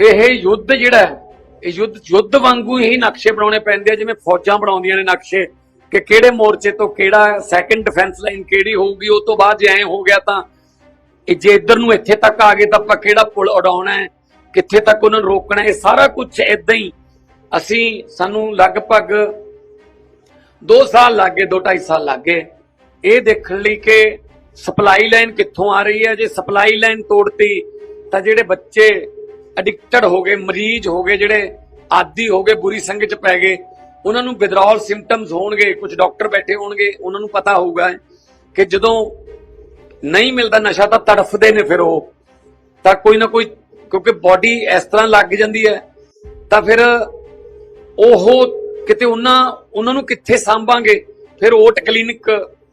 ਇਹ ਯੁੱਧ ਜਿਹੜਾ ਹੈ, ਇਹ ਯੁੱਧ ਯੁੱਧ ਵਾਂਗੂ ਹੀ ਨਕਸ਼ੇ ਬਣਾਉਣੇ ਪੈਂਦੇ ਆ ਜਿਵੇਂ ਫੌਜਾਂ ਬਣਾਉਂਦੀਆਂ ਨੇ ਨਕਸ਼ੇ ਕਿ ਕਿਹੜੇ ਮੋਰਚੇ ਤੋਂ ਕਿਹੜਾ ਸੈਕੰਡ ਡਿਫੈਂਸ ਲਾਈਨ ਕਿਹੜੀ ਹੋਊਗੀ ਉਹ ਤੋਂ ਬਾਅਦ ਜੇ ਐ ਹੋ ਗਿਆ ਤਾਂ ਇਹ ਜੇ ਇੱਧਰ ਨੂੰ ਇੱਥੇ ਤੱਕ ਆ ਗਏ ਤਾਂ ਆਪਾਂ ਕਿਹੜਾ ਪੁਲ ਉਡਾਉਣਾ ਹੈ ਕਿੱਥੇ ਤੱਕ ਉਹਨਾਂ ਨੂੰ ਰੋਕਣਾ ਇਹ ਸਾਰਾ ਕੁਝ ਇਦਾਂ ਹੀ ਅਸੀਂ ਸਾਨੂੰ ਲਗਭਗ 2 ਸਾਲ ਲੱਗੇ 2.5 ਸਾਲ ਲੱਗੇ ਇਹ ਦੇਖਣ ਲਈ ਕਿ ਸਪਲਾਈ ਲਾਈਨ ਕਿੱਥੋਂ ਆ ਰਹੀ ਹੈ ਜੇ ਸਪਲਾਈ ਲਾਈਨ ਤੋੜਤੀ ਤਾਂ ਜਿਹੜੇ ਬੱਚੇ ਐਡਿਕਟਡ ਹੋ ਗਏ, ਮਰੀਜ਼ ਹੋ ਗਏ, ਜਿਹੜੇ ਆਦੀ ਹੋ ਗਏ, ਬੁਰੀ ਸੰਗਤ ਚ ਪੈ ਗਏ, ਉਹਨਾਂ ਨੂੰ ਵਿਦਰੋਲ ਸਿੰਪਟਮਸ ਹੋਣਗੇ ਕੁਝ ਡਾਕਟਰ ਬੈਠੇ ਹੋਣਗੇ, ਉਹਨਾਂ ਨੂੰ ਪਤਾ ਹੋਊਗਾ ਕਿ ਜਦੋਂ ਨਹੀਂ ਮਿਲਦਾ ਨਸ਼ਾ ਤਾਂ ਤੜਫਦੇ ਨੇ ਫਿਰ ਉਹ। ਤਾਂ ਕੋਈ ਨਾ ਕੋਈ, ਕਿਉਂਕਿ ਬਾਡੀ ਇਸ ਤਰ੍ਹਾਂ ਲੱਗ ਜਾਂਦੀ ਹੈ, ਤਾਂ ਫਿਰ ਉਹ ਕਿਤੇ ਉਹਨਾਂ ਉਹਨਾਂ ਨੂੰ ਕਿੱਥੇ ਸਾਂਭਾਂਗੇ? ਫਿਰ ਓਟ ਕਲੀਨਿਕ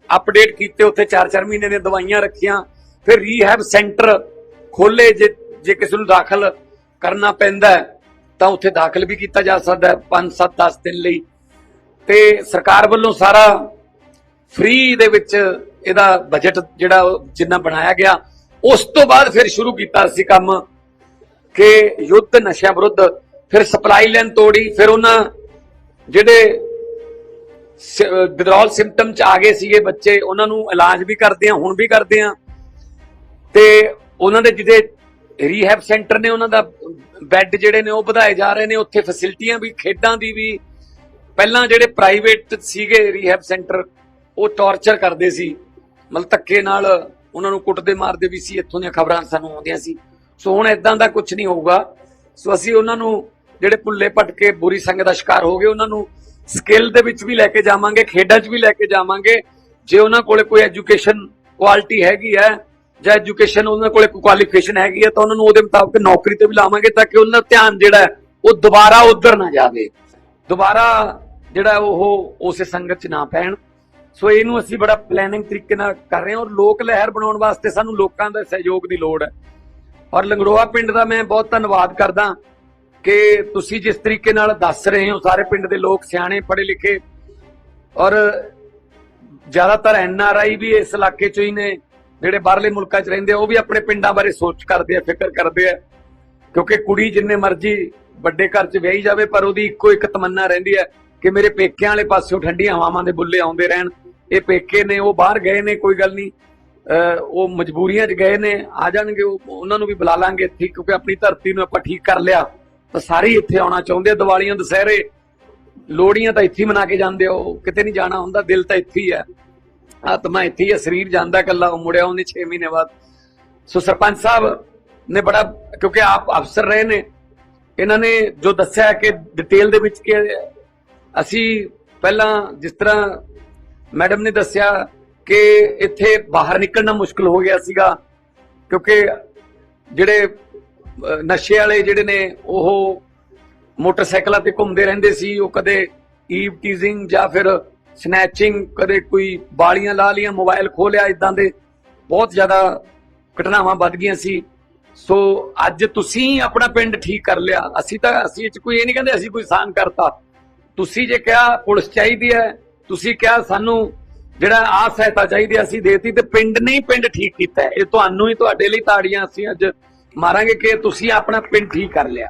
ਅਪਡੇਟ ਕੀਤੇ, ਉੱਥੇ 4-4 ਮਹੀਨੇ ਦੀਆਂ ਦਵਾਈਆਂ ਰੱਖੀਆਂ, ਫਿਰ ਰੀਹੈਬ ਸੈਂਟਰ ਖੋਲੇ ਜੇ ਜੇ ਕਿਸੇ ਨੂੰ ਦਾਖਲ ਕਰਨਾ ਪੈਂਦਾ ਤਾਂ ਉੱਥੇ ਦਾਖਲ ਵੀ ਕੀਤਾ ਜਾ ਸਕਦਾ ਹੈ 5-7 10 ਦਿਨ ਲਈ। ਤੇ ਸਰਕਾਰ ਵੱਲੋਂ ਸਾਰਾ ਫ੍ਰੀ ਦੇ ਵਿੱਚ ਇਹਦਾ ਬਜਟ ਜਿਹੜਾ ਜਿੰਨਾ ਬਣਾਇਆ ਗਿਆ, ਉਸ ਤੋਂ ਬਾਅਦ ਫਿਰ ਸ਼ੁਰੂ ਕੀਤਾ ਸੀ ਕੰਮ ਕਿ ਯੁੱਧ ਨਸ਼ਿਆਂ ਵਿਰੁੱਧ ਫਿਰ ਸਪਲਾਈ ਲਾਈਨ ਤੋੜੀ, ਫਿਰ ਉਹਨਾਂ ਜਿਹੜੇ ਵਿਦਰੋਲ ਸਿੰਪਟਮ ਚ ਆ ਗਏ ਸੀਗੇ ਬੱਚੇ, ਉਹਨਾਂ ਨੂੰ ਇਲਾਜ ਵੀ ਕਰਦੇ ਆ ਹੁਣ ਵੀ ਕਰਦੇ ਆ ਤੇ ਉਹਨਾਂ ਦੇ ਜਿਹਦੇ ਰੀਹੈਬ ਸੈਂਟਰ ਨੇ ਉਹਨਾਂ ਦਾ ਬੈੱਡ ਜਿਹੜੇ ਨੇ ਉਹ ਵਧਾਏ ਜਾ ਰਹੇ ਨੇ, ਉੱਥੇ ਫੈਸਿਲਿਟੀਆਂ ਵੀ, ਖੇਡਾਂ ਦੀ ਵੀ। ਪਹਿਲਾਂ ਜਿਹੜੇ ਪ੍ਰਾਈਵੇਟ ਸੀਗੇ ਰੀਹੈਬ ਸੈਂਟਰ ਉਹ ਟੌਰਚਰ ਕਰਦੇ ਸੀ। ਮਤਲਬ ਧੱਕੇ ਨਾਲ ਉਹਨਾਂ ਨੂੰ ਕੁੱਟਦੇ ਮਾਰਦੇ ਵੀ ਸੀ, ਇੱਥੋਂ ਦੀਆਂ ਖਬਰਾਂ ਸਾਨੂੰ ਆਉਂਦੀਆਂ ਸੀ। ਸੋ ਹੁਣ ਇਦਾਂ ਦਾ ਕੁਝ ਨਹੀਂ ਹੋਊਗਾ। ਸੋ ਅਸੀਂ ਉਹਨਾਂ ਨੂੰ ਜਿਹੜੇ ਪੁੱਲੇ ਭਟਕੇ ਬੁਰੀ ਸੰਗਤ ਦਾ ਸ਼ਿਕਾਰ ਹੋ ਗਏ, ਉਹਨਾਂ ਨੂੰ ਸਕਿੱਲ ਦੇ ਵਿੱਚ ਵੀ ਲੈ ਕੇ ਜਾਵਾਂਗੇ, ਖੇਡਾਂ 'ਚ ਵੀ ਲੈ ਕੇ ਜਾਵਾਂਗੇ। ਜੇ ਉਹਨਾਂ ਕੋਲੇ ਕੋਈ ਐਜੂਕੇਸ਼ਨ ਕੁਆਲਿਟੀ ਹੈਗੀ ਹੈ ਜਾਂ ਐਜੂਕੇਸ਼ਨ ਉਹਨਾਂ ਕੋਲੇ ਕੋਈ ਕੁਆਲੀਫਿਕੇਸ਼ਨ ਹੈਗੀ ਹੈ ਤਾਂ ਉਹਨਾਂ ਨੂੰ ਉਹਦੇ ਮੁਤਾਬਕ ਨੌਕਰੀ ਤੇ ਵੀ ਲਾਵਾਂਗੇ ਤਾਂ ਕਿ ਉਹਨਾਂ ਦਾ ਧਿਆਨ ਜਿਹੜਾ ਉਹ ਦੁਬਾਰਾ ਉਧਰ ਨਾ ਜਾਵੇ। ਦੁਬਾਰਾ ਜਿਹੜਾ ਉਹ ਉਸੇ ਸੰਗਤ 'ਚ ਨਾ ਪੈਣ। ਸੋ ਇਹਨੂੰ ਅਸੀਂ ਬੜਾ ਪਲੈਨਿੰਗ ਤਰੀਕੇ ਨਾਲ ਕਰ ਰਹੇ ਹਾਂ ਔਰ ਲੋਕ ਲਹਿਰ ਬਣਾਉਣ ਵਾਸਤੇ ਸਾਨੂੰ ਲੋਕਾਂ ਦਾ ਸਹਿਯੋਗ ਦੀ ਲੋੜ ਹੈ। ਔਰ ਲੰਗੜੋਆ ਪਿੰਡ ਦਾ ਮੈਂ ਬਹੁਤ ਧੰਨਵਾਦ ਕਰਦਾ ਕਿ ਤੁਸੀਂ ਜਿਸ ਤਰੀਕੇ ਨਾਲ ਦੱਸ ਰਹੇ ਹੋ ਸਾਰੇ ਪਿੰਡ ਦੇ ਲੋਕ, ਸਿਆਣੇ ਪੜ੍ਹੇ ਲਿਖੇ ਔਰ ਜ਼ਿਆਦਾਤਰ ਐਨ ਆਰ ਆਈ ਵੀ ਇਸ ਇਲਾਕੇ ਚੋਂ ਹੀ ਨੇ। ਜਿਹੜੇ ਬਾਹਰਲੇ ਮੁਲਕਾਂ 'ਚ ਰਹਿੰਦੇ ਆ, ਉਹ ਵੀ ਆਪਣੇ ਪਿੰਡਾਂ ਬਾਰੇ ਸੋਚ ਕਰਦੇ ਆ, ਫਿਕਰ ਕਰਦੇ ਆ। ਕਿਉਂਕਿ ਕੁੜੀ ਜਿੰਨੇ ਮਰਜ਼ੀ ਵੱਡੇ ਘਰ 'ਚ ਵਿਆਹੀ ਜਾਵੇ, ਪਰ ਉਹਦੀ ਇੱਕੋ ਇੱਕ ਤਮੰਨਾ ਰਹਿੰਦੀ ਹੈ ਕਿ ਮੇਰੇ ਪੇਕਿਆਂ ਵਾਲੇ ਪਾਸਿਓਂ ਠੰਡੀਆਂ ਹਵਾਵਾਂ ਦੇ ਬੁੱਲੇ ਆਉਂਦੇ ਰਹਿਣ। ਇਹ ਪੇਕੇ ਨੇ, ਉਹ ਬਾਹਰ ਗਏ ਨੇ, ਕੋਈ ਗੱਲ ਨਹੀਂ। ਅਹ, ਉਹ ਮਜਬੂਰੀਆਂ 'ਚ ਗਏ ਨੇ, ਆ ਜਾਣਗੇ, ਉਹ- ਉਹਨਾਂ ਨੂੰ ਵੀ ਬੁਲਾ ਲਾਂਗੇ ਇੱਥੇ, ਕਿਉਂਕਿ ਆਪਣੀ ਧਰਤੀ ਨੂੰ ਆਪਾਂ ਠੀਕ ਕਰ ਲਿਆ। ਤਾਂ ਸਾਰੇ ਹੀ ਇੱਥੇ ਆਉਣਾ ਚਾਹੁੰਦੇ ਆ, ਦੀਵਾਲੀਆਂ, ਦੁਸਹਿਰੇ। ਲੋੜੀਆਂ ਤਾਂ ਇੱਥੇ ਮਨਾ ਕੇ ਜਾਂਦੇ ਹੋ ਕਿਤੇ ਨਹੀਂ ਜਾਣਾ ਹੁੰਦਾ, ਦਿਲ ਤਾਂ ਇੱਥੇ ਹੀ ਹੈ ਆਤਮਾ ਇੱਥੇ ਹੀ ਸਰੀਰ ਜਾਂਦਾ ਕੱਲਾ ਉਹ ਮੁੜਿਆ ਉਹਨੇ 6 ਮਹੀਨੇ ਬਾਅਦ। ਸੋ ਸਰਪੰਚ ਸਾਹਿਬ ਨੇ ਬੜਾ, ਕਿਉਂਕਿ ਆਪ ਅਫਸਰ ਰਹੇ ਨੇ, ਇਹਨਾਂ ਨੇ ਜੋ ਦੱਸਿਆ ਕਿ ਡਿਟੇਲ ਦੇ ਵਿੱਚ ਕਿ ਅਸੀਂ ਪਹਿਲਾਂ ਜਿਸ ਤਰ੍ਹਾਂ ਮੈਡਮ ਨੇ ਦੱਸਿਆ ਕਿ ਇੱਥੇ ਬਾਹਰ ਨਿਕਲਣਾ ਮੁਸ਼ਕਲ ਹੋ ਗਿਆ ਸੀਗਾ, ਕਿਉਂਕਿ ਜਿਹੜੇ ਨਸ਼ੇ ਵਾਲੇ ਜਿਹੜੇ ਨੇ, ਉਹ ਮੋਟਰਸਾਈਕਲਾਂ ਤੇ ਘੁੰਮਦੇ ਰਹਿੰਦੇ ਸੀ, ਉਹ ਕਦੇ ਈਵ ਟੀਜ਼ਿੰਗ ਜਾਂ ਫਿਰ ਸਨੈਚਿੰਗ ਕਦੇ ਕੋਈ ਬਾਲੀਆਂ ਲਾ ਲੀਆਂ ਮੋਬਾਈਲ ਖੋਲਿਆ ਇਦਾਂ ਦੇ ਬਹੁਤ ਜ਼ਿਆਦਾ ਘਟਨਾਵਾਂ ਵੱਧ ਗਈਆਂ ਸੀ। ਸੋ ਅੱਜ ਤੁਸੀਂ ਆਪਣਾ ਪਿੰਡ ਠੀਕ ਕਰ ਲਿਆ। ਅਸੀਂ ਤਾਂ ਅਸੀਂ ਇਹ ਚ ਕੋਈ ਇਹ ਨਹੀਂ ਕਹਿੰਦੇ ਅਸੀਂ ਕੋਈ ਸਾਨ ਕਰਤਾ। ਤੁਸੀਂ ਜੇ ਕਿਹਾ ਪੁਲਿਸ ਚਾਹੀਦੀ ਹੈ ਤੁਸੀਂ ਕਿਹਾ ਸਾਨੂੰ ਜਿਹੜਾ ਆ ਸਹਾਇਤਾ ਚਾਹੀਦੀ ਹੈ, ਅਸੀਂ ਦੇਤੀ ਤੇ ਪਿੰਡ ਨੇ ਪਿੰਡ ਠੀਕ ਕੀਤਾ ਇਹ ਤੁਹਾਨੂੰ ਹੀ ਤੁਹਾਡੇ ਲਈ ਤਾੜੀਆਂ ਅਸੀਂ ਅੱਜ ਮਾਰਾਂਗੇ ਕਿ ਤੁਸੀਂ ਆਪਣਾ ਪਿੰਡ ਠੀਕ ਕਰ ਲਿਆ।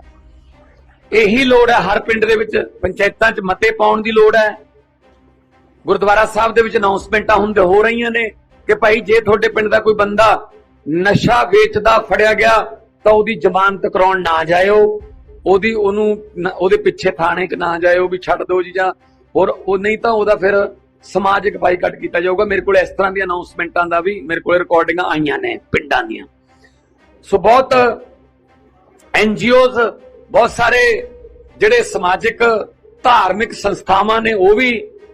ਇਹੀ ਲੋੜ ਹੈ ਹਰ ਪਿੰਡ ਦੇ ਵਿੱਚ ਪੰਚਾਇਤਾਂ 'ਚ ਮਤੇ ਪਾਉਣ ਦੀ ਲੋੜ ਹੈ। ਗੁਰਦੁਆਰਾ ਸਾਹਿਬ ਦੇ ਵਿੱਚ ਅਨਾਉਂਸਮੈਂਟਾਂ ਹੁੰਦੇ ਹੋ ਰਹੀਆਂ ਨੇ ਕਿ ਭਾਈ ਜੇ ਤੁਹਾਡੇ ਪਿੰਡ ਦਾ ਕੋਈ ਬੰਦਾ ਨਸ਼ਾ ਵੇਚਦਾ, ਫੜਿਆ ਗਿਆ, ਤਾਂ ਉਹਦੀ ਜ਼ਮਾਨਤ ਕਰਾਉਣ ਨਾ ਜਾਇਓ। ਉਹਦੀ, ਉਹਨੂੰ ਉਹਦੇ ਪਿੱਛੇ ਥਾਣੇ 'ਚ ਨਾ ਜਾਇਓ ਵੀ ਛੱਡ ਦਿਓ ਜੀ ਜਾਂ ਹੋਰ ਉਹ ਨਹੀਂ ਤਾਂ ਉਹਦਾ ਫਿਰ ਸਮਾਜਿਕ ਬਾਈਕਾਟ ਕੀਤਾ ਜਾਊਗਾ। ਮੇਰੇ ਕੋਲ ਇਸ ਤਰ੍ਹਾਂ ਦੀਆਂ ਅਨਾਉਂਸਮੈਂਟਾਂ ਦਾ ਵੀ ਮੇਰੇ ਕੋਲ ਰਿਕਾਰਡਿੰਗਾਂ ਆਈਆਂ ਨੇ ਪਿੰਡਾਂ ਦੀਆਂ। ਸੋ ਬਹੁਤ ਐਨਜੀਓਜ਼ ਬਹੁਤ ਸਾਰੇ ਜਿਹੜੇ ਸਮਾਜਿਕ ਧਾਰਮਿਕ ਸੰਸਥਾਵਾਂ ਨੇ ਉਹ ਵੀ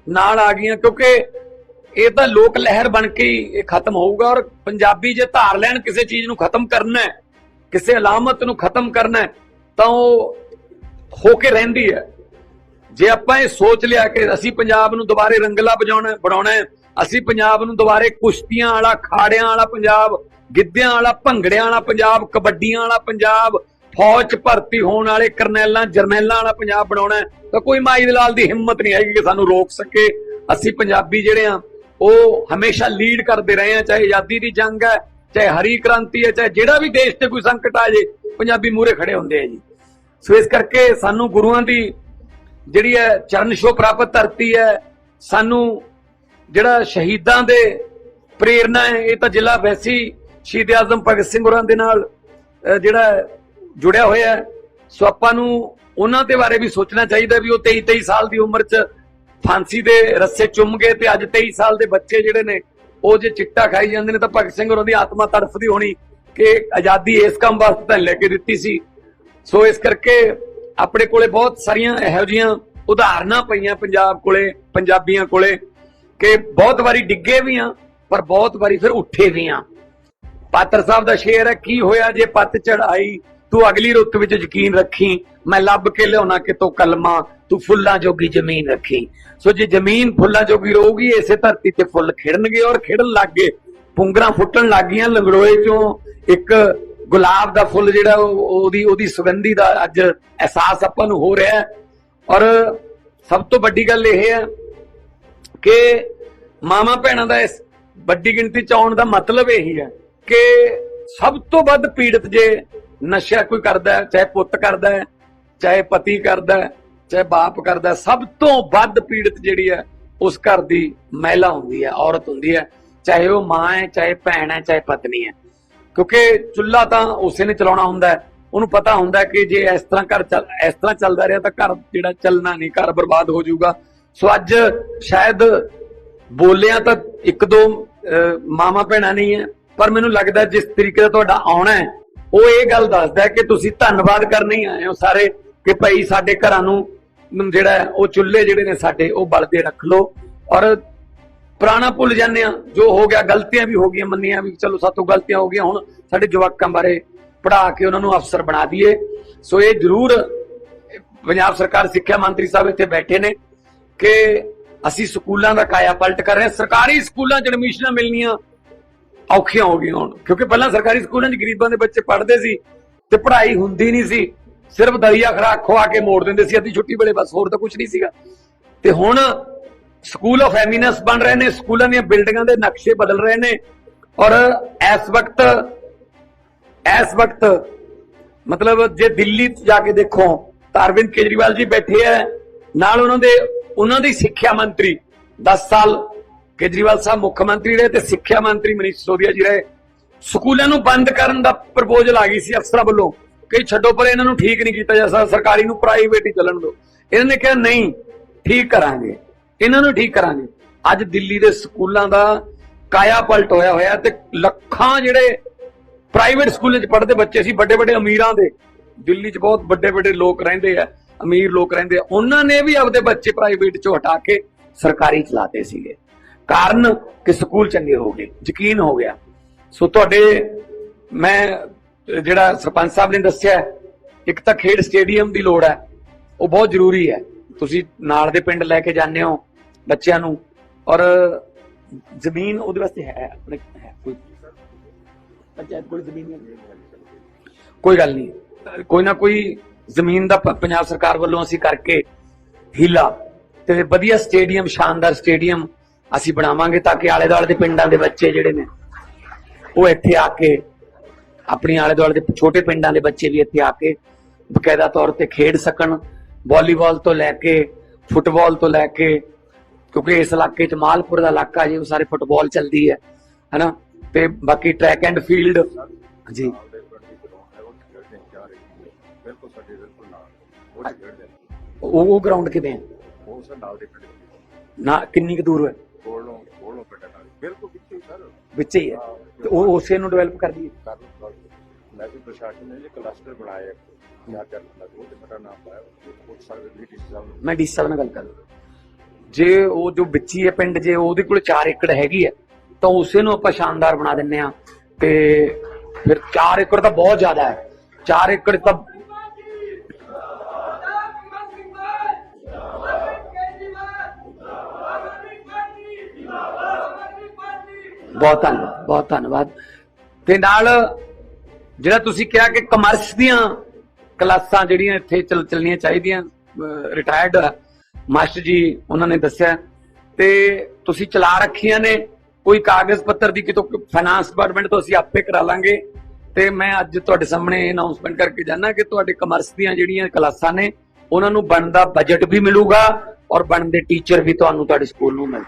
ਨਾਲ ਆ ਗਈਆਂ, ਕਿਉਂਕਿ ਇਹ ਤਾਂ ਲੋਕ ਲਹਿਰ ਬਣ ਕੇ ਇਹ ਖਤਮ ਹੋਊਗਾ ਔਰ ਪੰਜਾਬੀ ਜੇ ਧਾਰ ਲੈਣ ਕਿਸੇ ਚੀਜ਼ ਨੂੰ ਖਤਮ ਕਰਨਾ ਹੈ, ਕਿਸੇ ਅਲਾਮਤ ਨੂੰ ਖਤਮ ਕਰਨਾ ਹੈ, ਤਾਂ ਉਹ ਹੋ ਕੇ ਰਹਿੰਦੀ ਹੈ। ਜੇ ਆਪਾਂ ਇਹ ਸੋਚ ਲਿਆ ਕਿ ਅਸੀਂ ਪੰਜਾਬ ਨੂੰ ਦੁਬਾਰੇ ਰੰਗਲਾ ਬਜਾਉਣਾ ਬਣਾਉਣਾ ਅਸੀਂ ਪੰਜਾਬ ਨੂੰ ਦੁਬਾਰੇ ਕੁਸ਼ਤੀਆਂ ਵਾਲਾ, ਖਾੜਿਆਂ ਵਾਲਾ ਪੰਜਾਬ, ਗਿੱਧਿਆਂ ਵਾਲਾ, ਭੰਗੜਿਆਂ ਵਾਲਾ ਪੰਜਾਬ, ਕਬੱਡੀਆਂ ਵਾਲਾ ਪੰਜਾਬ ਫੌਜ 'ਚ ਭਰਤੀ ਹੋਣ ਵਾਲੇ ਕਰਨੈਲਾਂ, ਜਰਨੈਲਾਂ ਵਾਲਾ ਪੰਜਾਬ ਬਣਾਉਣਾ ਤਾਂ ਕੋਈ ਮਾਈ ਦਲਾਲ ਦੀ ਹਿੰਮਤ ਨਹੀਂ ਹੈਗੀ ਕਿ ਸਾਨੂੰ ਰੋਕ ਸਕੇ। ਅਸੀਂ ਪੰਜਾਬੀ ਜਿਹੜੇ ਆ ਉਹ ਹਮੇਸ਼ਾ ਲੀਡ ਕਰਦੇ ਰਹੇ ਆ ਚਾਹੇ ਆਜ਼ਾਦੀ ਦੀ ਜੰਗ ਹੈ, ਚਾਹੇ ਹਰੀ ਕ੍ਰਾਂਤੀ ਹੈ, ਚਾਹੇ ਜਿਹੜਾ ਵੀ ਦੇਸ਼ ਤੇ ਕੋਈ ਸੰਕਟ ਆ ਜੇ, ਪੰਜਾਬੀ ਮੂਰੇ ਖੜੇ ਹੁੰਦੇ ਆ ਜੀ। ਸੋ ਇਸ ਕਰਕੇ ਸਾਨੂੰ ਗੁਰੂਆਂ ਦੀ ਜਿਹੜੀ ਹੈ ਚਰਨ ਛੋਹ ਪ੍ਰਾਪਤ ਧਰਤੀ ਹੈ, ਸਾਨੂੰ ਜਿਹੜਾ ਸ਼ਹੀਦਾਂ ਦੇ ਪ੍ਰੇਰਣਾ ਹੈ, ਇਹ ਤਾਂ ਜ਼ਿਲ੍ਹਾ ਵੈਸੀ ਸ਼ਹੀਦ ਆਜ਼ਮ ਭਗਤ ਸਿੰਘ ਹੋਰਾਂ ਦੇ ਨਾਲ ਜਿਹੜਾ ਜੁੜਿਆ ਹੋਇਆ ਸੋ ਆਪਾਂ ਨੂੰ ਉਹਨਾਂ ਦੇ ਬਾਰੇ ਵੀ ਸੋਚਣਾ ਚਾਹੀਦਾ ਵੀ ਉਹ 23 23 ਸਾਲ ਦੀ ਉਮਰ 'ਚ ਫਾਂਸੀ ਦੇ ਰੱਸੇ ਚੁੰਮ ਗਏ ਤੇ ਅੱਜ 23 ਸਾਲ ਦੇ ਬੱਚੇ ਜਿਹੜੇ ਨੇ, ਉਹ ਜੇ ਚਿੱਟਾ ਖਾਈ ਜਾਂਦੇ ਨੇ ਤਾਂ ਭਗਤ ਸਿੰਘ ਹੋਰਾਂ ਦੀ ਆਤਮਾ ਤੜਫਦੀ ਹੋਣੀ ਕਿ ਆਜ਼ਾਦੀ ਇਸ ਕੰਮ ਵਾਸਤੇ ਤਾਂ ਲੈ ਕੇ ਦਿੱਤੀ ਸੀ। ਸੋ ਇਸ ਕਰਕੇ ਆਪਣੇ ਕੋਲੇ ਬਹੁਤ ਸਾਰੀਆਂ ਇਹੋ ਜੀਆਂ ਉਦਾਹਰਨਾਂ ਪਈਆਂ ਪੰਜਾਬ ਕੋਲੇ, ਪੰਜਾਬੀਆਂ ਕੋਲੇ ਕਿ ਬਹੁਤ ਵਾਰੀ ਡਿੱਗੇ ਵੀ ਆ, ਪਰ ਬਹੁਤ ਵਾਰੀ ਫਿਰ ਉੱਠੇ ਵੀ ਆ। ਪਾਤਰ ਸਾਹਿਬ ਦਾ ਸ਼ੇਰ ਹੈ, ਕੀ ਹੋਇਆ ਜੇ ਪੱਤ ਚੜਾਈ ਤੂੰ ਅਗਲੀ ਰੁੱਤ ਵਿੱਚ ਯਕੀਨ ਰੱਖੀ, ਮੈਂ ਲੱਭ ਕੇ ਲਿਆਉਣਾ ਕਿਤੋਂ ਕਲਮਾ, ਤੂੰ ਫੁੱਲਾਂ ਜੋਗੀ ਜ਼ਮੀਨ ਰੱਖੀ। ਸੋ ਜੇ ਜ਼ਮੀਨ ਫੁੱਲਾਂ ਜੋਗੀ ਰਹੂਗੀ, ਇਸੇ ਧਰਤੀ ਤੇ ਫੁੱਲ ਖਿੜਨਗੇ ਔਰ ਖਿੜਨ ਲੱਗ ਗਏ। ਫੁੱਟਣ ਲੱਗ ਗਈਆਂ ਲੰਗੜੋਏ ਚੋਂ। ਇੱਕ ਗੁਲਾਬ ਦਾ ਫੁੱਲ ਜਿਹੜਾ ਉਹਦੀ ਉਹਦੀ ਸੁਗੰਧੀ ਦਾ ਅੱਜ ਅਹਿਸਾਸ ਆਪਾਂ ਨੂੰ ਹੋ ਰਿਹਾ ਔਰ ਸਭ ਤੋਂ ਵੱਡੀ ਗੱਲ ਇਹ ਹੈ ਕਿ ਮਾਮਾ ਭੈਣਾਂ ਦਾ ਇਸ ਵੱਡੀ ਗਿਣਤੀ ਚ ਆਉਣ ਦਾ ਮਤਲਬ ਇਹੀ ਹੈ ਕਿ ਸਭ ਤੋਂ ਵੱਧ ਪੀੜਤ ਜੇ ਨਸ਼ਾ ਕੋਈ ਕਰਦਾ ਹੈ ਚਾਹੇ ਪੁੱਤ ਕਰਦਾ ਹੈ ਚਾਹੇ ਪਤੀ ਕਰਦਾ ਹੈ ਚਾਹੇ ਬਾਪ ਕਰਦਾ ਸਭ ਤੋਂ ਵੱਧ ਪੀੜਤ ਜਿਹੜੀ ਹੈ ਉਸ ਘਰ ਦੀ ਮਹਿਲਾ ਹੁੰਦੀ ਹੈ ਔਰਤ ਹੁੰਦੀ ਹੈ ਚਾਹੇ ਉਹ ਮਾਂ ਹੈ ਚਾਹੇ ਭੈਣ ਹੈ ਚਾਹੇ ਪਤਨੀ ਹੈ। ਕਿਉਂਕਿ ਚੁੱਲ੍ਹਾ ਤਾਂ ਉਸੇ ਨੇ ਚਲਾਉਣਾ ਹੁੰਦਾ ਹੈ। ਉਹਨੂੰ ਪਤਾ ਹੁੰਦਾ ਕਿ ਜੇ ਇਸ ਤਰ੍ਹਾਂ ਘਰ ਚੱਲ ਇਸ ਤਰ੍ਹਾਂ ਚੱਲਦਾ ਰਿਹਾ ਤਾਂ ਘਰ ਜਿਹੜਾ ਚੱਲਣਾ ਨਹੀਂ ਘਰ ਬਰਬਾਦ ਹੋ ਜਾਊਗਾ। ਸੋ ਅੱਜ ਸ਼ਾਇਦ ਬੋਲਿਆ ਤਾਂ ਇੱਕ ਦੋ ਅਹ, ਮਾਵਾਂ ਭੈਣਾਂ ਨਹੀਂ ਹੈ ਪਰ ਮੈਨੂੰ ਲੱਗਦਾ ਜਿਸ ਤਰੀਕੇ ਦਾ ਤੁਹਾਡਾ ਆਉਣਾ ਹੈ ਉਹ ਇਹ ਗੱਲ ਦੱਸਦਾ ਕਿ ਤੁਸੀਂ ਧੰਨਵਾਦ ਕਰਨ ਹੀ ਆਏ ਹੋ ਸਾਰੇ ਕਿ ਭਾਈ ਸਾਡੇ ਘਰਾਂ ਨੂੰ ਜਿਹੜਾ ਉਹ ਚੁੱਲ੍ਹੇ ਜਿਹੜੇ ਨੇ ਸਾਡੇ, ਉਹ ਬਲਦੇ ਰੱਖ ਲਓ। ਔਰ ਪੁਰਾਣਾ ਭੁੱਲ ਜਾਂਦੇ ਆ ਜੋ ਹੋ ਗਿਆ, ਗਲਤੀਆਂ ਵੀ ਹੋ ਗਈਆਂ, ਮੰਨੀਆਂ ਵੀ, ਚਲੋ ਸਾਤੋਂ ਗਲਤੀਆਂ ਹੋ ਗਈਆਂ, ਹੁਣ ਸਾਡੇ ਜਵਾਕਾਂ ਬਾਰੇ ਪੜ੍ਹਾ ਕੇ ਉਹਨਾਂ ਨੂੰ ਅਫਸਰ ਬਣਾ ਦਈਏ। ਸੋ ਇਹ ਜ਼ਰੂਰ ਪੰਜਾਬ ਸਰਕਾਰ, ਸਿੱਖਿਆ ਮੰਤਰੀ ਸਾਹਿਬ ਇੱਥੇ ਬੈਠੇ ਨੇ ਕਿ ਅਸੀਂ ਸਕੂਲਾਂ ਦਾ ਕਾਇਆ ਪਲਟ ਕਰ ਰਹੇ ਹਾਂ। ਸਰਕਾਰੀ ਸਕੂਲਾਂ 'ਚ ਐਡਮਿਸ਼ਨਾਂ ਮਿਲਣੀਆਂ ਔਖੀਆਂ ਹੋ ਗਈਆਂ ਹੁਣ। ਕਿਉਂਕਿ ਪਹਿਲਾਂ ਸਰਕਾਰੀ ਸਕੂਲਾਂ 'ਚ ਗਰੀਬਾਂ ਦੇ ਬੱਚੇ ਪੜ੍ਹਦੇ ਸੀ ਤੇ ਪੜ੍ਹਾਈ ਹੁੰਦੀ ਨਹੀਂ ਸੀ। ਸਿਰਫ ਦਲੀਆ ਖਰਾਕ ਖਵਾ ਕੇ ਮੋੜ ਦਿੰਦੇ ਸੀ। ਅੱਧੀ ਛੁੱਟੀ ਵੇਲੇ ਬਸ ਹੋਰ ਤਾਂ ਕੁਝ ਨਹੀਂ ਸੀਗਾ। ਤੇ ਹੁਣ ਸਕੂਲ ਆਫ ਐਮੀਨੈਂਸ ਬਣ ਰਹੇ ਨੇ। ਸਕੂਲਾਂ ਦੀਆਂ ਬਿਲਡਿੰਗਾਂ ਦੇ ਨਕਸ਼ੇ ਬਦਲ ਰਹੇ ਨੇ। ਔਰ ਇਸ ਵਕਤ ਇਸ ਵਕਤ ਮਤਲਬ ਜੇ ਦਿੱਲੀ ਜਾ ਕੇ ਦੇਖੋ, ਤਾਂ ਅਰਵਿੰਦ ਕੇਜਰੀਵਾਲ ਜੀ ਬੈਠੇ ਆ। ਨਾਲ ਉਹਨਾਂ ਦੇ, ਉਹਨਾਂ ਦੀ ਸਿੱਖਿਆ ਮੰਤਰੀ 10 ਸਾਲ ਕੇਜਰੀਵਾਲ ਸਾਹਿਬ, ਮੁੱਖ ਮੰਤਰੀ ਰਹੇ ਤੇ ਸਿੱਖਿਆ ਮੰਤਰੀ ਮਨੀਸ਼ ਸਿਸੋਦੀਆ ਜੀ ਰਹੇ। ਸਕੂਲਾਂ ਨੂੰ ਬੰਦ ਕਰਨ ਦਾ ਪ੍ਰਪੋਜ਼ਲ ਆ ਗਈ ਸੀ ਅਫਸਰਾਂ ਵੱਲੋਂ। ਕਈ ਛੱਡੋ ਪਰ ਇਹਨਾਂ ਨੂੰ ਠੀਕ ਨਹੀਂ ਕੀਤਾ ਜਾ ਸਕਦਾ, ਸਰਕਾਰੀ ਨੂੰ ਪ੍ਰਾਈਵੇਟ ਹੀ ਚੱਲਣ ਦਿਓ। ਇਹਨਾਂ ਨੇ ਕਿਹਾ, ਨਹੀਂ, ਠੀਕ ਕਰਾਂਗੇ। ਇਹਨਾਂ ਨੂੰ ਠੀਕ ਕਰਾਂਗੇ। ਅੱਜ ਦਿੱਲੀ ਦੇ ਸਕੂਲਾਂ ਦਾ ਕਾਇਆ ਪਲਟ ਹੋਇਆ ਹੋਇਆ ਤੇ ਲੱਖਾਂ ਜਿਹੜੇ ਪ੍ਰਾਈਵੇਟ ਸਕੂਲਾਂ 'ਚ ਪੜ੍ਹਦੇ ਬੱਚੇ ਸੀ ਵੱਡੇ ਵੱਡੇ ਅਮੀਰਾਂ ਦੇ। ਦਿੱਲੀ 'ਚ ਬਹੁਤ ਵੱਡੇ ਵੱਡੇ ਲੋਕ ਰਹਿੰਦੇ ਆ, ਅਮੀਰ ਲੋਕ ਰਹਿੰਦੇ ਆ। ਉਹਨਾਂ ਨੇ ਵੀ ਆਪਦੇ ਬੱਚੇ ਪ੍ਰਾਈਵੇਟ 'ਚੋਂ ਹਟਾ ਕੇ ਸਰਕਾਰੀ ਚਲਾਤੇ ਸੀਗੇ। ਕਾਰਨ ਕਿ ਸਕੂਲ ਚੰਗੇ ਹੋ ਗਏ ਯਕੀਨ ਹੋ ਗਿਆ। ਸੋ ਤੁਹਾਡੇ ਮੈਂ ਜਿਹੜਾ ਸਰਪੰਚ ਸਾਹਿਬ ਨੇ ਦੱਸਿਆ ਇੱਕ ਤਾਂ ਖੇਡ ਸਟੇਡੀਅਮ ਦੀ ਲੋੜ ਹੈ ਉਹ ਬਹੁਤ ਜ਼ਰੂਰੀ ਹੈ। ਤੁਸੀਂ ਨਾਲ ਦੇ ਪਿੰਡ ਲੈ ਕੇ ਜਾਂਦੇ ਹੋ ਬੱਚਿਆਂ ਨੂੰ ਔਰ ਜ਼ਮੀਨ ਉਹਦੇ ਵਾਸਤੇ ਹੈ ਆਪਣੇ ਹੈ ਕੋਈ। ਪੰਚਾਇਤ ਕੋਲ ਜ਼ਮੀਨ ਨਹੀਂ। ਕੋਈ ਗੱਲ ਨਹੀਂ। ਕੋਈ ਨਾ ਕੋਈ ਜ਼ਮੀਨ ਦਾ ਪੰਜਾਬ ਸਰਕਾਰ ਵੱਲੋਂ ਅਸੀਂ ਕਰਕੇ ਹੀਲਾ। ਤੇ ਵਧੀਆ ਸਟੇਡੀਅਮ ਸ਼ਾਨਦਾਰ ਸਟੇਡੀਅਮ ਅਸੀਂ ਬਣਾਵਾਂਗੇ ਤਾਂ ਕਿ ਆਲੇ ਦੁਆਲੇ ਦੇ ਪਿੰਡਾਂ ਦੇ ਬੱਚੇ ਜਿਹੜੇ ਨੇ ਉਹ ਇੱਥੇ ਆ ਕੇ ਆਪਣੀ ਆਲੇ ਦੁਆਲੇ ਦੇ ਛੋਟੇ ਪਿੰਡਾਂ ਦੇ ਬੱਚੇ ਵੀ ਇੱਥੇ ਆ ਕੇ ਬਕਾਇਦਾ ਤੌਰ ਤੇ ਖੇਡ ਸਕਣ ਵਾਲੀਬਾਲ ਤੋਂ ਲੈ ਕੇ ਫੁੱਟਬਾਲ ਤੋਂ ਲੈ ਕੇ ਕਿਉਂਕਿ ਇਸ ਇਲਾਕੇ 'ਚ ਮਾਲਪੁਰ ਦਾ ਇਲਾਕਾ ਜੀ ਉਹ ਸਾਰੇ ਫੁੱਟਬਾਲ ਚੱਲਦੀ ਹੈ ਹੈਨਾ? ਤੇ ਬਾਕੀ ਟਰੈਕ ਐਂਡ ਫੀਲਡ ਜੀ ਉਹ ਬਿਲਕੁਲ ਸਾਡੇ ਬਿਲਕੁਲ ਨਾਲ ਗਰਾਊਂਡ ਕਿਵੇਂ ਹੈ? ਉਹ ਸਰ ਨਾਲ ਦੇ ਪਿੰਡ ਨਾ ਕਿੰਨੀ ਕੁ ਦੂਰ ਹੈ? ਕੋਲੋਂ ਕੋਲੋਂ ਪਿੰਡ ਨਾਲ। ਬਿਲਕੁਲ ਪਿੱਛੇ ਸਰ। ਵਿੱਚ ਹੀ ਹੈ। ਤੇ ਉਹ ਉਸੇ ਨੂੰ ਡਿਵੈਲਪ ਕਰ ਲਓ ਮੈਂ ਵੀ ਪ੍ਰਸ਼ਾਸਨ ਨੇ ਜੇ ਕਲਸਟਰ ਬਣਾਇਆ ਇੱਕ, ਚਾਰ ਚਾਰ ਪਿੰਡਾਂ ਦੇ, ਉਹ ਤੇ ਮੇਰਾ ਨਾਮ ਪਾਇਆ। ਉਹ ਸਾਰੇ ਬ੍ਰਿਟਿਸ਼ ਸਾਹਿਬ ਨੇ। ਮੈਂ ਡੀ ਸਾਹਿਬ ਨਾਲ ਗੱਲ ਕਰ ਜੇ ਉਹ ਜੋ ਵਿੱਚੀ ਹੈ ਪਿੰਡ ਜੇ ਉਹਦੇ ਕੋਲ 4 ਏਕੜ ਹੈਗੀ ਹੈ ਤਾਂ ਉਸੇ ਨੂੰ ਆਪਾਂ ਸ਼ਾਨਦਾਰ ਬਣਾ ਦਿੰਨੇ ਆ ਤੇ ਫਿਰ 4 ਏਕੜ ਤਾਂ ਬਹੁਤ ਜ਼ਿਆਦਾ ਹੈ। 4 ਏਕੜ ਤਾਂ ਬਹੁਤ ਧੰਨਵਾਦ ਬਹੁਤ ਧੰਨਵਾਦ। ਤੇ ਨਾਲ ਜਿਹੜਾ ਤੁਸੀਂ ਕਿਹਾ ਕਿ ਕਮਰਸ ਦੀਆਂ ਕਲਾਸਾਂ ਜਿਹੜੀਆਂ ਇੱਥੇ ਚੱਲ, ਚੱਲਣੀਆਂ ਚਾਹੀਦੀਆਂ ਰਿਟਾਇਰਡ ਮਾਸਟਰ ਜੀ, ਉਹਨਾਂ ਨੇ ਦੱਸਿਆ। ਤੇ ਤੁਸੀਂ ਚਲਾ ਰੱਖੀਆਂ ਨੇ, ਕੋਈ ਕਾਗਜ਼ ਪੱਤਰ ਦੀ ਕਿਤੋਂ ਫਾਈਨਾਂਸ ਡਿਪਾਰਟਮੈਂਟ ਤੋਂ ਅਸੀਂ ਆਪੇ ਕਰਾ ਲਾਂਗੇ। ਤੇ ਮੈਂ ਅੱਜ ਤੁਹਾਡੇ ਸਾਹਮਣੇ ਅਨਾਉਂਸਮੈਂਟ ਕਰਕੇ ਜਾਣਾ ਕਿ ਤੁਹਾਡੇ ਕਮਰਸ ਦੀਆਂ ਜਿਹੜੀਆਂ ਕਲਾਸਾਂ ਨੇ, ਉਹਨਾਂ ਨੂੰ ਬਣਦਾ ਬਜਟ ਵੀ ਮਿਲੂਗਾ ਔਰ ਬਣਦੇ ਟੀਚਰ ਵੀ ਤੁਹਾਨੂੰ ਤੁਹਾਡੇ ਸਕੂਲ ਨੂੰ ਮਿਲ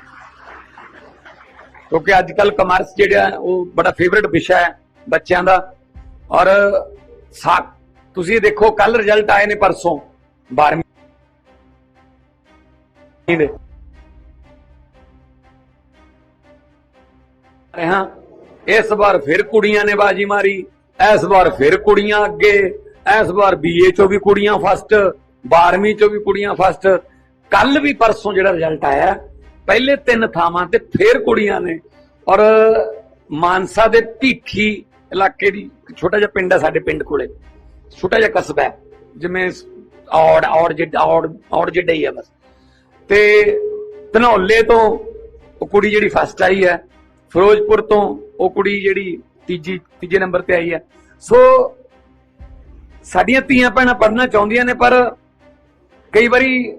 ਕਿਉਂਕਿ ਅੱਜ ਕੱਲ ਕਮਰਸ ਜਿਹੜਾ ਉਹ ਬੜਾ ਫੇਵਰਿਟ ਵਿਸ਼ਾ ਹੈ ਬੱਚਿਆਂ ਦਾ। ਔਰ ਸਾ ਤੁਸੀਂ ਦੇਖੋ ਕੱਲ ਰਿਜ਼ਲਟ ਆਏ ਨੇ ਪਰਸੋਂ 12ਵੀਂ ਦੇ। ਹਾਂ, ਇਸ ਵਾਰ ਫਿਰ ਕੁੜੀਆਂ ਨੇ ਬਾਜੀ ਮਾਰੀ, ਇਸ ਵਾਰ ਫਿਰ ਕੁੜੀਆਂ ਅੱਗੇ, ਇਸ ਵਾਰ ਬੀਏ ਚੋਂ ਵੀ ਕੁੜੀਆਂ ਫਸਟ 12ਵੀਂ ਚੋਂ ਵੀ ਕੁੜੀਆਂ ਫਸਟ ਕੱਲ ਵੀ ਪਰਸੋਂ ਜਿਹੜਾ ਰਿਜ਼ਲਟ ਆਇਆ ਪਹਿਲੇ ਤਿੰਨ ਥਾਵਾਂ ਤੇ ਫਿਰ ਕੁੜੀਆਂ ਨੇ। ਔਰ ਮਾਨਸਾ ਦੇ ਭੀਖੀ ਇਲਾਕੇ ਦੀ ਛੋਟਾ ਜਿਹਾ ਪਿੰਡ ਹੈ ਸਾਡੇ ਪਿੰਡ ਕੋਲੇ। ਛੋਟਾ ਜਿਹਾ ਕਸਬਾ ਹੈ, ਜਿਵੇਂ ਔੜ ਔੜ ਜਿੱਡਾ ਔੜ ਔੜ ਜਿੱਡਾ ਹੀ ਹੈ ਬਸ। ਤੇ ਧਨੌਲੇ ਤੋਂ ਉਹ ਕੁੜੀ ਜਿਹੜੀ ਫਸਟ ਆਈ ਹੈ, ਫਿਰੋਜ਼ਪੁਰ ਤੋਂ ਉਹ ਕੁੜੀ ਜਿਹੜੀ ਤੀਜੀ, ਤੀਜੇ ਨੰਬਰ ਤੇ ਆਈ ਹੈ। ਸੋ ਸਾਡੀਆਂ ਧੀਆਂ ਭੈਣਾਂ ਪੜ੍ਹਨਾ ਚਾਹੁੰਦੀਆਂ ਨੇ, ਪਰ ਕਈ ਵਾਰੀ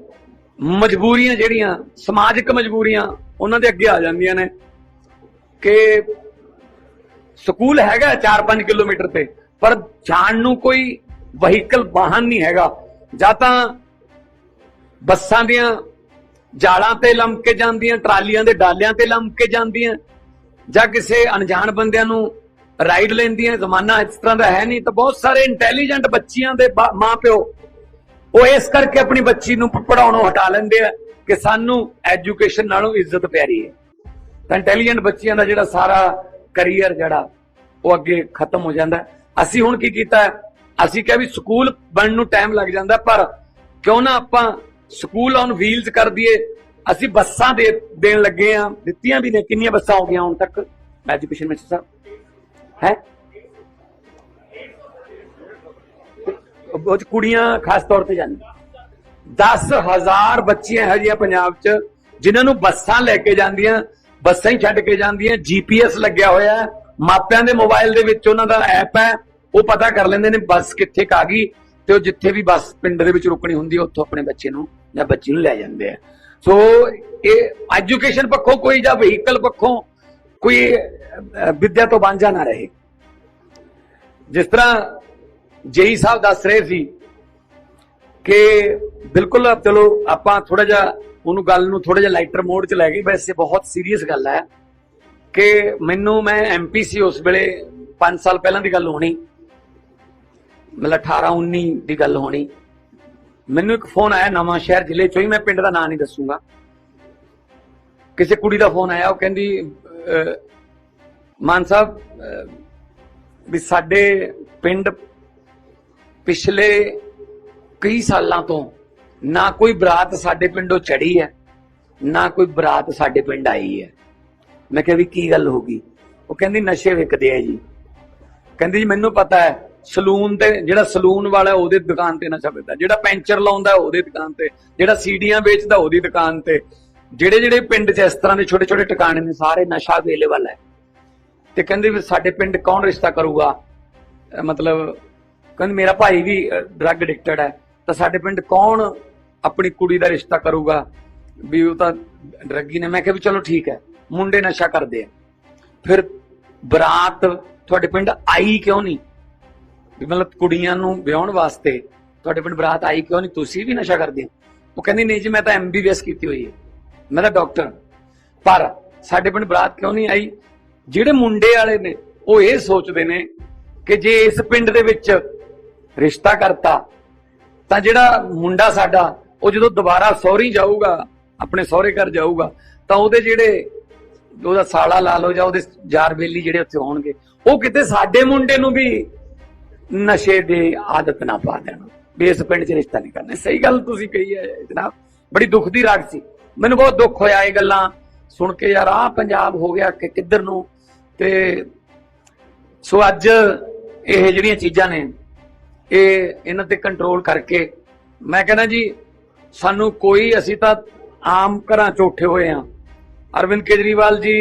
ਮਜਬੂਰੀਆਂ ਜਿਹੜੀਆਂ, ਸਮਾਜਿਕ ਮਜਬੂਰੀਆਂ, ਉਹਨਾਂ ਦੇ ਅੱਗੇ ਆ ਜਾਂਦੀਆਂ ਨੇ ਕਿ ਸਕੂਲ ਹੈਗਾ 4-5 ਕਿਲੋਮੀਟਰ ਤੇ, ਪਰ ਜਾਣ ਨੂੰ ਕੋਈ ਵਹੀਕਲ ਵਾਹਨ ਨਹੀਂ ਹੈਗਾ। ਜਾਂ ਤਾਂ ਬੱਸਾਂ ਦੀਆਂ ਜਾਲਾਂ ਤੇ ਲੰਮ ਕੇ ਜਾਂਦੀਆਂ, ਟਰਾਲੀਆਂ ਦੇ ਡਾਲਿਆਂ ਤੇ ਲੰਮ ਕੇ ਜਾਂਦੀਆਂ, ਜਾਂ ਕਿਸੇ ਅਣਜਾਣ ਬੰਦਿਆਂ ਨੂੰ ਰਾਈਡ ਲੈਂਦੀਆਂ, ਜ਼ਮਾਨਾ ਇਸ ਤਰ੍ਹਾਂ ਦਾ ਹੈ ਨਹੀਂ, ਤਾਂ ਬਹੁਤ ਸਾਰੇ ਇੰਟੈਲੀਜੈਂਟ ਬੱਚੀਆਂ ਦੇ ਬਾ- ਮਾਪਿਓ ਉਹ ਇਸ ਕਰਕੇ ਆਪਣੀ ਬੱਚੀ ਨੂੰ ਪੜਾਉਣੋਂ ਹਟਾ ਲੈਂਦੇ ਆ ਕਿ ਸਾਨੂੰ ਐਜੂਕੇਸ਼ਨ ਨਾਲੋਂ ਇੱਜ਼ਤ ਪਿਆਰੀ ਹੈ। ਤਾਂ ਇੰਟੈਲੀਜੈਂਟ ਬੱਚਿਆਂ ਦਾ ਜਿਹੜਾ ਸਾਰਾ ਕੈਰੀਅਰ ਜਿਹੜਾ, ਉਹ ਅੱਗੇ ਖਤਮ ਹੋ ਜਾਂਦਾ। ਅਸੀਂ ਹੁਣ ਕੀ ਕੀਤਾ? ਅਸੀਂ ਕਿਹਾ ਵੀ ਸਕੂਲ ਬਣਨ ਨੂੰ ਟਾਈਮ ਲੱਗ ਜਾਂਦਾ, ਪਰ ਕਿਉਂ ਨਾ ਆਪਾਂ ਸਕੂਲ ਔਨ ਵੀਲਸ ਕਰ ਦਈਏ। ਅਸੀਂ ਬੱਸਾਂ ਦੇ ਦੇਣ ਲੱਗੇ ਆ ਦਿੱਤੀਆਂ ਵੀ ਨੇ, ਕਿੰਨੀਆਂ ਬੱਸਾਂ ਹੋ ਗਈਆਂ ਹੁਣ ਤੱਕ? ਐਜੂਕੇਸ਼ਨ ਵਿੱਚ ਸਰ ਹੈ? ਉਹ 'ਚ ਕੁੜੀਆਂ ਖਾਸ ਤੌਰ ਤੇ ਜਾਂਦੀਆਂ। 10000 ਬੱਚੀਆਂ ਹੈ ਪੰਜਾਬ 'ਚ ਜਿਨ੍ਹਾਂ ਨੂੰ ਬੱਸਾਂ ਲੈ ਕੇ ਜਾਂਦੀਆਂ ਬੱਸਾਂ ਹੀ ਛੱਡ ਕੇ ਜਾਂਦੀਆਂ ਜੀਪੀਐਸ ਲੱਗਿਆ ਹੋਇਆ ਮਾਪਿਆਂ ਦੇ ਮੋਬਾਈਲ ਦੇ ਵਿੱਚ ਉਹਨਾਂ ਦਾ ਐਪ ਹੈ ਉਹ ਪਤਾ ਕਰ ਲੈਂਦੇ ਨੇ ਬੱਸ ਕਿੱਥੇ ਕੁ ਗਈ ਤੇ ਉਹ ਜਿੱਥੇ ਵੀ ਬੱਸ ਪਿੰਡ ਦੇ ਵਿੱਚ ਰੁਕਣੀ ਹੁੰਦੀ ਉੱਥੋਂ ਆਪਣੇ ਬੱਚੇ ਨੂੰ ਜਾਂ ਬੱਚੀ ਨੂੰ ਲੈ ਜਾਂਦੇ ਆ। ਸੋ ਇਹ ਐਜੂਕੇਸ਼ਨ ਪੱਖੋਂ ਕੋਈ ਜਾਂ ਵਹੀਕਲ ਪੱਖੋਂ ਕੋਈ ਅਹ, ਵਿੱਦਿਆ ਤੋਂ ਵਾਂਝਾ ਨਾ ਰਹੇ। ਜਿਸ ਤਰ੍ਹਾਂ ਜੇਈ ਸਾਹਿਬ ਦੱਸ ਰਹੇ ਸੀ ਕਿ ਬਿਲਕੁਲ ਚਲੋ ਆਪਾਂ ਥੋੜਾ ਜਿਹਾ ਉਹਨੂੰ ਗੱਲ ਨੂੰ ਥੋੜਾ ਜਿਹਾ ਲਾਈਟਰ ਮੋਡ 'ਚ ਲੈ ਗਏ। ਵੈਸੇ ਬਹੁਤ ਸੀਰੀਅਸ ਗੱਲ ਹੈ ਕਿ ਮੈਨੂੰ ਮੈਂ ਐਮਪੀ ਸੀ ਉਸ ਵੇਲੇ 5 ਸਾਲ ਪਹਿਲਾਂ ਦੀ ਗੱਲ ਹੋਣੀ। ਮਤਲਬ 18 19 ਦੀ ਗੱਲ ਹੋਣੀ। ਮੈਨੂੰ ਇੱਕ ਫੋਨ ਆਇਆ ਨਵਾਂ ਸ਼ਹਿਰ ਜ਼ਿਲ੍ਹੇ ਚੋਂ ਹੀ ਮੈਂ ਪਿੰਡ ਦਾ ਨਾਂ ਨਹੀਂ ਦੱਸੂਗਾ। ਕਿਸੇ ਕੁੜੀ ਦਾ ਫੋਨ ਆਇਆ ਉਹ ਕਹਿੰਦੀ ਅਹ, ਮਾਨ ਸਾਹਿਬ ਵੀ ਸਾਡੇ ਪਿੰਡ ਪਿਛਲੇ ਕਈ ਸਾਲਾਂ ਤੋਂ ਨਾ ਕੋਈ ਬਰਾਤ ਸਾਡੇ ਪਿੰਡੋਂ ਚੜੀ ਹੈ, ਨਾ ਕੋਈ ਬਰਾਤ ਸਾਡੇ ਪਿੰਡ ਆਈ ਹੈ। ਮੈਂ ਕਿਹਾ ਵੀ ਕੀ ਗੱਲ ਹੋ ਗਈ? ਉਹ ਕਹਿੰਦੀ, ਨਸ਼ੇ ਵਿਕਦੇ ਆ ਜੀ। ਕਹਿੰਦੀ, ਜੀ, ਮੈਨੂੰ ਪਤਾ ਹੈ, ਸਲੂਨ ਤੇ ਜਿਹੜਾ ਸਲੂਨ ਵਾਲਾ ਉਹਦੇ ਦੁਕਾਨ ਤੇ ਨਸ਼ਾ ਵਿਕਦਾ। ਜਿਹੜਾ ਪੈਂਚਰ ਲਾਉਂਦਾ ਉਹਦੇ ਦੁਕਾਨ ਤੇ। ਜਿਹੜਾ ਸੀੜੀਆਂ ਵੇਚਦਾ, ਉਹਦੀ ਦੁਕਾਨ ਤੇ। ਜਿਹੜੇ ਜਿਹੜੇ ਪਿੰਡ 'ਚ ਇਸ ਤਰ੍ਹਾਂ ਦੇ ਛੋਟੇ ਛੋਟੇ ਟਿਕਾਣੇ ਨੇ, ਸਾਰੇ ਨਸ਼ਾ ਅਵੇਲੇਬਲ ਹੈ। ਤੇ ਕਹਿੰਦੇ ਵੀ ਸਾਡੇ ਪਿੰਡ ਕੌਣ ਰਿਸ਼ਤਾ ਕਰੂਗਾ? ਮਤਲਬ ਕਹਿੰਦੇ ਮੇਰਾ ਭਾਈ ਵੀ ਡਰੱਗ ਐਡਿਕਟਡ ਹੈ। ਤਾਂ ਸਾਡੇ ਪਿੰਡ ਕੌਣ ਆਪਣੀ ਕੁੜੀ ਦਾ ਰਿਸ਼ਤਾ ਕਰੂਗਾ? ਵੀ ਉਹ ਤਾਂ ਡਰੱਗੀ ਨੇ। ਮੈਂ ਕਿਹਾ ਵੀ ਚਲੋ ਠੀਕ ਹੈ। ਮੁੰਡੇ ਨਸ਼ਾ ਕਰਦੇ ਆ। ਫਿਰ ਬਰਾਤ ਤੁਹਾਡੇ ਪਿੰਡ ਆਈ ਕਿਉਂ ਨਹੀਂ? ਵੀ ਮਤਲਬ ਕੁੜੀਆਂ ਨੂੰ ਵਿਆਹਣ ਵਾਸਤੇ ਤੁਹਾਡੇ ਪਿੰਡ ਬਰਾਤ ਆਈ ਕਿਉਂ ਨਹੀਂ? ਤੁਸੀਂ ਵੀ ਨਸ਼ਾ ਕਰਦੇ ਹੋ। ਉਹ ਕਹਿੰਦੀ, ਨਹੀਂ ਜੀ, ਮੈਂ ਤਾਂ ਐਮਬੀਬੀਐਸ ਕੀਤੀ ਹੋਈ ਹੈ। ਮੈਂ ਤਾਂ ਡਾਕਟਰ ਪਰ ਸਾਡੇ ਪਿੰਡ ਬਰਾਤ ਕਿਉਂ ਨਹੀਂ ਆਈ? ਜਿਹੜੇ ਮੁੰਡੇ ਵਾਲੇ ਨੇ, ਉਹ ਇਹ ਸੋਚਦੇ ਨੇ ਕਿ ਜੇ ਇਸ ਪਿੰਡ ਦੇ ਵਿੱਚ ਰਿਸ਼ਤਾ ਕਰਤਾ, ਤਾਂ ਜਿਹੜਾ ਮੁੰਡਾ ਸਾਡਾ, ਉਹ ਜਦੋਂ ਦੁਬਾਰਾ ਸਹੁਰੀ ਜਾਊਗਾ, ਆਪਣੇ ਸਹੁਰੇ ਘਰ ਜਾਊਗਾ, ਤਾਂ ਉਹਦੇ ਜਿਹੜੇ ਉਹਦਾ ਸਾਲਾ ਲਾ ਲਓ ਜਾਂ ਉਹਦੇ ਯਾਰ ਬੇਲੀ ਜਿਹੜੇ ਉੱਥੇ ਹੋਣਗੇ, ਉਹ ਕਿਤੇ ਸਾਡੇ ਮੁੰਡੇ ਨੂੰ ਵੀ ਨਸ਼ੇ ਦੀ ਆਦਤ ਨਾ ਪਾ ਦੇਣ। ਵੀ ਇਸ ਪਿੰਡ 'ਚ ਰਿਸ਼ਤਾ ਨਹੀਂ ਕਰਨਾ। ਸਹੀ ਗੱਲ ਤੁਸੀਂ ਕਹੀ ਹੈ, ਜਨਾਬ। ਬੜੀ ਦੁੱਖ ਦੀ ਰਾਗ ਸੀ। ਮੈਨੂੰ ਬਹੁਤ ਦੁੱਖ ਹੋਇਆ ਇਹ ਗੱਲਾਂ ਸੁਣ ਕੇ, ਯਾਰ ਆਹ ਪੰਜਾਬ ਹੋ ਗਿਆ ਕਿ ਕਿੱਧਰ ਨੂੰ। ਤੇ ਸੋ ਅੱਜ ਇਹ ਜਿਹੜੀਆਂ ਚੀਜ਼ਾਂ ਨੇ ਇਹ ਇਹਨਾਂ ਤੇ ਕੰਟਰੋਲ ਕਰਕੇ ਮੈਂ ਕਹਿੰਦਾ ਜੀ, ਸਾਨੂੰ ਕੋਈ ਅਸੀਂ ਤਾਂ ਆਮ ਘਰਾਂ ਚ ਉੱਠੇ ਹੋਏ ਆ ਅਰਵਿੰਦ ਕੇਜਰੀਵਾਲ ਜੀ